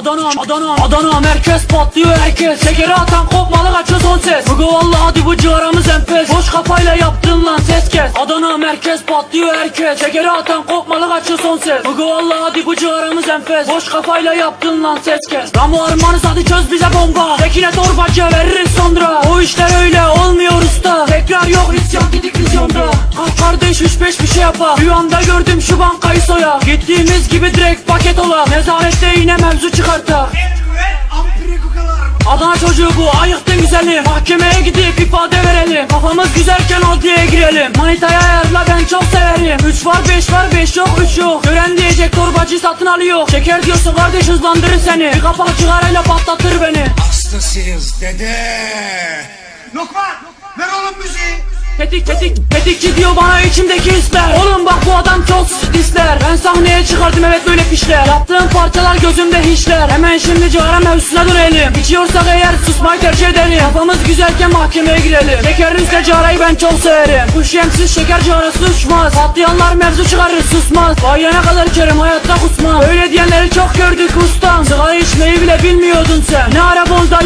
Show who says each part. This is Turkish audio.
Speaker 1: Adana Adana Adana merkez patlıyor herkes. Şekeri atan kopmalı kaçıyor son ses. Bugü valla hadi bu ciğaramız enfes. Boş kafayla yaptın lan ses kes. Adana merkez patlıyor herkes. Şekeri atan kopmalı kaçıyor son ses. Bugü valla hadi bu ciğaramız enfes. Boş kafayla yaptın lan ses kes. Ramo armanız hadi çöz bize bomba Tekine torbacı veririz kardeş üç beş bir şey yapa Rüyamda gördüm şu bankayı soya Gittiğimiz gibi direkt paket ola Nezarette yine mevzu çıkarta Adana çocuğu bu ayıktın güzeli Mahkemeye gidip ifade verelim. Kafamız güzelken adliyeye girelim. Manitaya ayarla ben çok severim. 3 var 5 var 5 yok 3 yok. Gören diyecek torbacı satın alıyor. Şeker diyorsun kardeş hızlandırır seni. Bir kapak cigarayla patlatır beni.
Speaker 2: Hastasıyız dede. Müziği.
Speaker 1: Tetik tetik tetikçi diyor bana içimdeki hisler. Oğlum bak bu adam çok disler Ben sahneye çıkardım evet böyle pişler. Yaptığım parçalar gözümde hiçler. Hemen şimdi cigara mevzusuna dönelim. İçiyorsak eğer susmayı tercih edelim. Kafamız güzelken mahkemeye girelim. Şekerimizle cigarayı ben çok severim. Kuş yemsiz şeker cigarası uçmaz. Patlayanlar mevzu çıkarır susmaz. Bayana kadar içerim hayatta kusmam. Öyle diyenleri çok gördük ustam. Sigara içmeyi bile bilmiyordun sen. Ne ara bonda